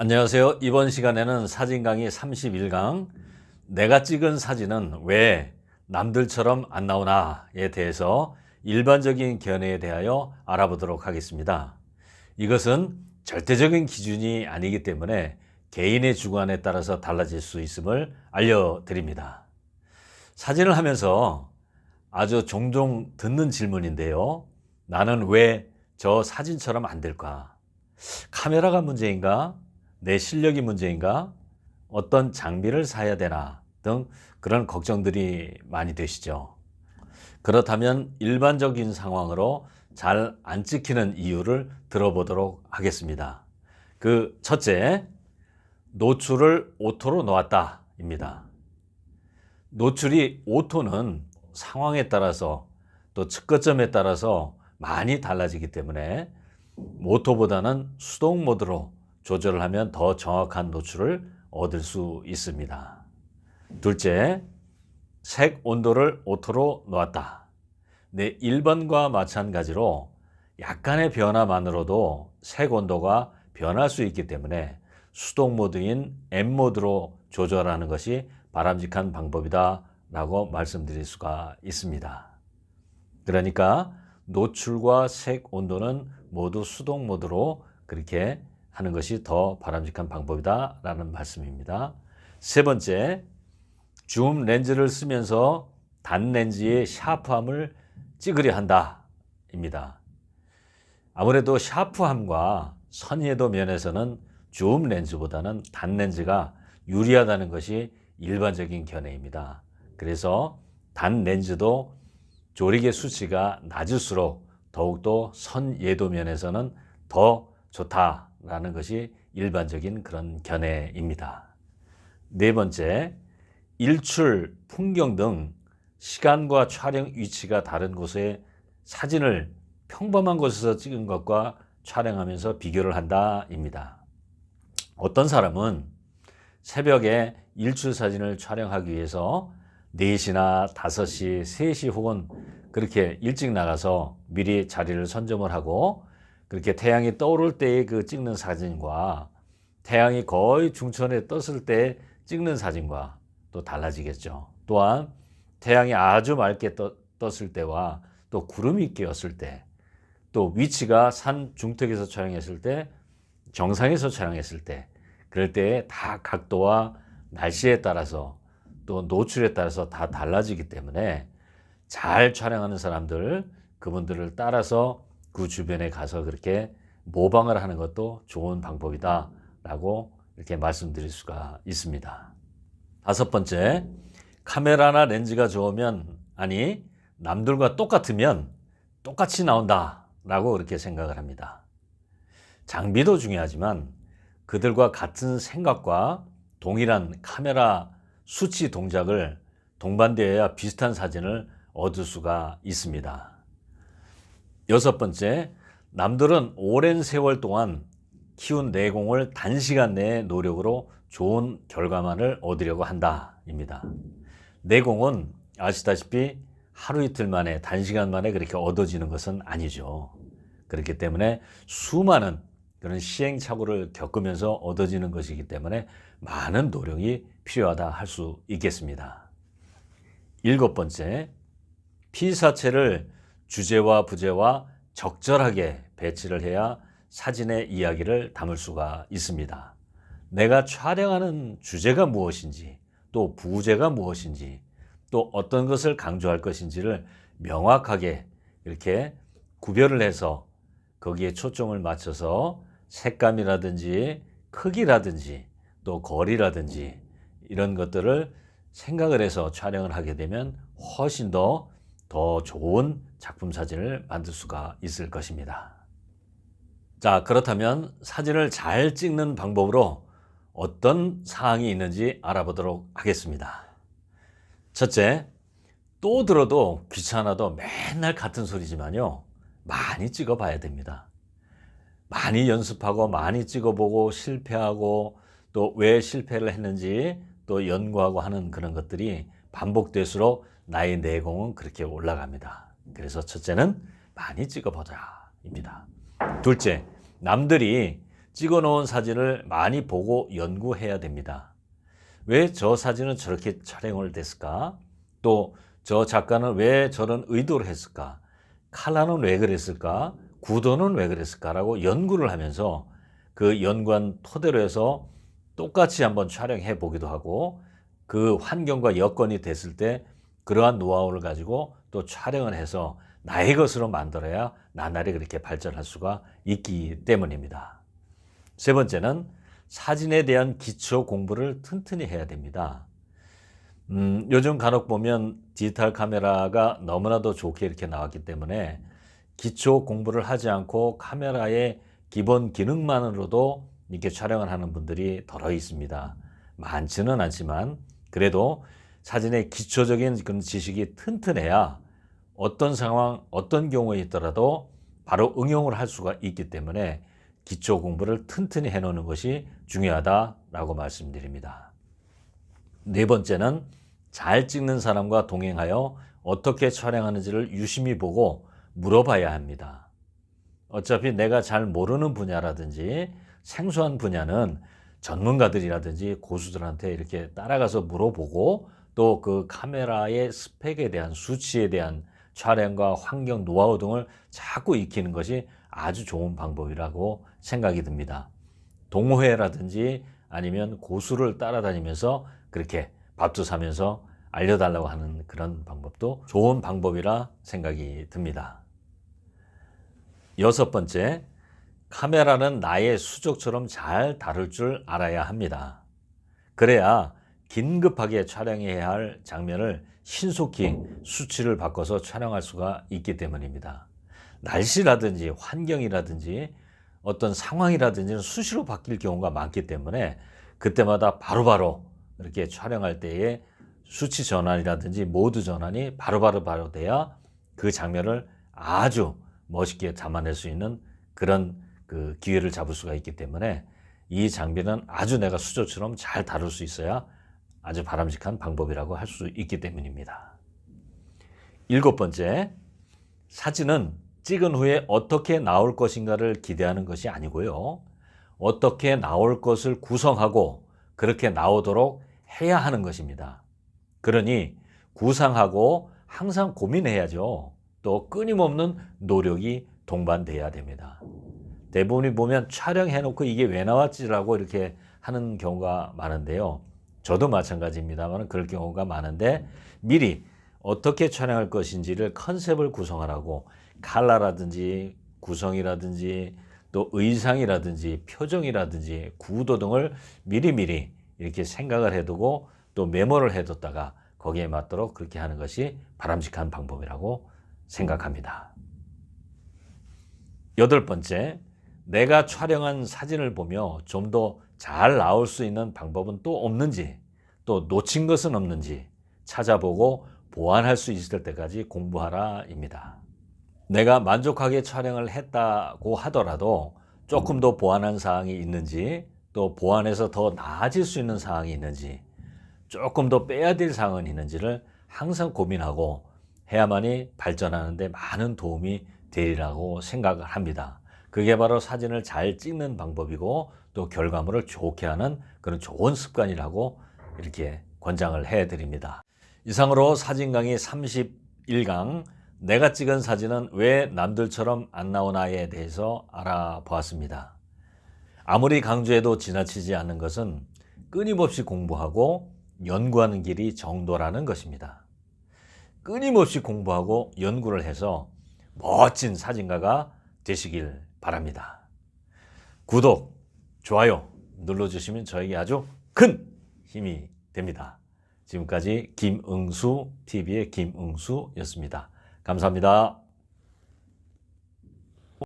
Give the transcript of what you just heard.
안녕하세요. 이번 시간에는 사진 강의 31강 내가 찍은 사진은 왜 남들처럼 안 나오나에 대해서 일반적인 견해에 대하여 알아보도록 하겠습니다. 이것은 절대적인 기준이 아니기 때문에 개인의 주관에 따라서 달라질 수 있음을 알려드립니다. 사진을 하면서 아주 종종 듣는 질문인데요. 나는 왜 저 사진처럼 안 될까? 카메라가 문제인가? 내 실력이 문제인가? 어떤 장비를 사야 되나? 등 그런 걱정들이 많이 되시죠. 그렇다면 일반적인 상황으로 잘 안 찍히는 이유를 들어보도록 하겠습니다. 그 첫째, 노출을 오토로 놓았다. 입니다. 노출이 오토는 상황에 따라서 또 측거점에 따라서 많이 달라지기 때문에 오토보다는 수동 모드로 조절을 하면 더 정확한 노출을 얻을 수 있습니다. 둘째, 색 온도를 오토로 놓았다. 네, 1번과 마찬가지로 약간의 변화만으로도 색 온도가 변할 수 있기 때문에 수동 모드인 M 모드로 조절하는 것이 바람직한 방법이다 라고 말씀드릴 수가 있습니다. 그러니까 노출과 색 온도는 모두 수동 모드로 그렇게 하는 것이 더 바람직한 방법이다 라는 말씀입니다. 세 번째, 줌 렌즈를 쓰면서 단 렌즈의 샤프함을 찍으려 한다 입니다. 아무래도 샤프함과 선예도 면에서는 줌 렌즈보다는 단 렌즈가 유리하다는 것이 일반적인 견해입니다. 그래서 단 렌즈도 조리개 수치가 낮을수록 더욱더 선예도 면에서는 더 좋다 라는 것이 일반적인 그런 견해입니다. 네 번째, 일출, 풍경 등 시간과 촬영 위치가 다른 곳에 사진을 평범한 곳에서 찍은 것과 촬영하면서 비교를 한다입니다. 어떤 사람은 새벽에 일출 사진을 촬영하기 위해서 4시나 5시, 3시 혹은 그렇게 일찍 나가서 미리 자리를 선점을 하고 그렇게 태양이 떠오를 때의 그 찍는 사진과 태양이 거의 중천에 떴을 때 찍는 사진과 또 달라지겠죠. 또한 태양이 아주 맑게 떴, 떴을 때와 또 구름이 끼었을 때, 또 위치가 산 중턱에서 촬영했을 때, 정상에서 촬영했을 때, 그럴 때 다 각도와 날씨에 따라서 또 노출에 따라서 다 달라지기 때문에 잘 촬영하는 사람들, 그분들을 따라서 그 주변에 가서 그렇게 모방을 하는 것도 좋은 방법이다 라고 이렇게 말씀드릴 수가 있습니다. 다섯 번째, 카메라나 렌즈가 좋으면, 아니, 남들과 똑같으면 똑같이 나온다 라고 그렇게 생각을 합니다. 장비도 중요하지만 그들과 같은 생각과 동일한 카메라 수치 동작을 동반되어야 비슷한 사진을 얻을 수가 있습니다. 여섯 번째, 남들은 오랜 세월 동안 키운 내공을 단시간 내에 노력으로 좋은 결과만을 얻으려고 한다입니다. 내공은 아시다시피 하루 이틀 만에 단시간 만에 그렇게 얻어지는 것은 아니죠. 그렇기 때문에 수많은 그런 시행착오를 겪으면서 얻어지는 것이기 때문에 많은 노력이 필요하다 할 수 있겠습니다. 일곱 번째, 피사체를 주제와 부제와 적절하게 배치를 해야 사진의 이야기를 담을 수가 있습니다. 내가 촬영하는 주제가 무엇인지, 또 부제가 무엇인지, 또 어떤 것을 강조할 것인지를 명확하게 이렇게 구별을 해서 거기에 초점을 맞춰서 색감이라든지 크기라든지 또 거리라든지 이런 것들을 생각을 해서 촬영을 하게 되면 훨씬 더 더 좋은 작품 사진을 만들 수가 있을 것입니다. 자, 그렇다면 사진을 잘 찍는 방법으로 어떤 사항이 있는지 알아보도록 하겠습니다. 첫째, 또 들어도 귀찮아도 맨날 같은 소리지만요. 많이 찍어 봐야 됩니다. 많이 연습하고 많이 찍어 보고 실패하고 또 왜 실패를 했는지 또 연구하고 하는 그런 것들이 반복될수록 나의 내공은 그렇게 올라갑니다. 그래서 첫째는 많이 찍어보자 입니다. 둘째, 남들이 찍어 놓은 사진을 많이 보고 연구해야 됩니다. 왜 저 사진은 저렇게 촬영을 됐을까? 또 저 작가는 왜 저런 의도를 했을까? 칼라는 왜 그랬을까? 구도는 왜 그랬을까라고 연구를 하면서 그 연구한 토대로 해서 똑같이 한번 촬영해 보기도 하고 그 환경과 여건이 됐을 때 그러한 노하우를 가지고 또 촬영을 해서 나의 것으로 만들어야 나날이 그렇게 발전할 수가 있기 때문입니다. 세 번째는 사진에 대한 기초 공부를 튼튼히 해야 됩니다. 음, 요즘 간혹 보면 디지털 카메라가 너무나도 좋게 이렇게 나왔기 때문에 기초 공부를 하지 않고 카메라의 기본 기능만으로도 이렇게 촬영을 하는 분들이 덜어 있습니다. 많지는 않지만 그래도 사진의 기초적인 그런 지식이 튼튼해야 어떤 상황, 어떤 경우에 있더라도 바로 응용을 할 수가 있기 때문에 기초 공부를 튼튼히 해놓는 것이 중요하다라고 말씀드립니다. 네 번째는 잘 찍는 사람과 동행하여 어떻게 촬영하는지를 유심히 보고 물어봐야 합니다. 어차피 내가 잘 모르는 분야라든지 생소한 분야는 전문가들이라든지 고수들한테 이렇게 따라가서 물어보고 또 그 카메라의 스펙에 대한 수치에 대한 촬영과 환경 노하우 등을 자꾸 익히는 것이 아주 좋은 방법이라고 생각이 듭니다. 동호회라든지 아니면 고수를 따라다니면서 그렇게 밥도 사면서 알려달라고 하는 그런 방법도 좋은 방법이라 생각이 듭니다. 여섯 번째, 카메라는 나의 수족처럼 잘 다룰 줄 알아야 합니다. 그래야 긴급하게 촬영해야 할 장면을 신속히 수치를 바꿔서 촬영할 수가 있기 때문입니다. 날씨라든지 환경이라든지 어떤 상황이라든지는 수시로 바뀔 경우가 많기 때문에 그때마다 바로바로 이렇게 촬영할 때에 수치 전환이라든지 모드 전환이 바로바로 바로 돼야 그 장면을 아주 멋있게 담아낼 수 있는 그런 그 기회를 잡을 수가 있기 때문에 이 장비는 아주 내가 수조처럼 잘 다룰 수 있어야 아주 바람직한 방법이라고 할 수 있기 때문입니다. 일곱 번째, 사진은 찍은 후에 어떻게 나올 것인가를 기대하는 것이 아니고요. 어떻게 나올 것을 구성하고 그렇게 나오도록 해야 하는 것입니다. 그러니 구상하고 항상 고민해야죠. 또 끊임없는 노력이 동반돼야 됩니다. 대부분이 보면 촬영해놓고 이게 왜 나왔지라고 이렇게 하는 경우가 많은데요. 저도 마찬가지입니다만 그럴 경우가 많은데 미리 어떻게 촬영할 것인지를 컨셉을 구성하라고 칼라라든지 구성이라든지 또 의상이라든지 표정이라든지 구도 등을 미리미리 이렇게 생각을 해두고 또 메모를 해뒀다가 거기에 맞도록 그렇게 하는 것이 바람직한 방법이라고 생각합니다. 여덟 번째, 내가 촬영한 사진을 보며 좀 더 잘 나올 수 있는 방법은 또 없는지, 또 놓친 것은 없는지 찾아보고 보완할 수 있을 때까지 공부하라입니다. 내가 만족하게 촬영을 했다고 하더라도 조금 더 보완한 사항이 있는지, 또 보완해서 더 나아질 수 있는 사항이 있는지, 조금 더 빼야 될 사항은 있는지를 항상 고민하고 해야만이 발전하는데 많은 도움이 되리라고 생각을 합니다. 그게 바로 사진을 잘 찍는 방법이고 또 결과물을 좋게 하는 그런 좋은 습관이라고 이렇게 권장을 해 드립니다. 이상으로 사진 강의 31강 내가 찍은 사진은 왜 남들처럼 안 나오나에 대해서 알아보았습니다. 아무리 강조해도 지나치지 않는 것은 끊임없이 공부하고 연구하는 길이 정도라는 것입니다. 끊임없이 공부하고 연구를 해서 멋진 사진가가 되시길 바랍니다. 구독, 좋아요 눌러주시면 저에게 아주 큰 힘이 됩니다. 지금까지 김응수 TV의 김응수였습니다. 감사합니다.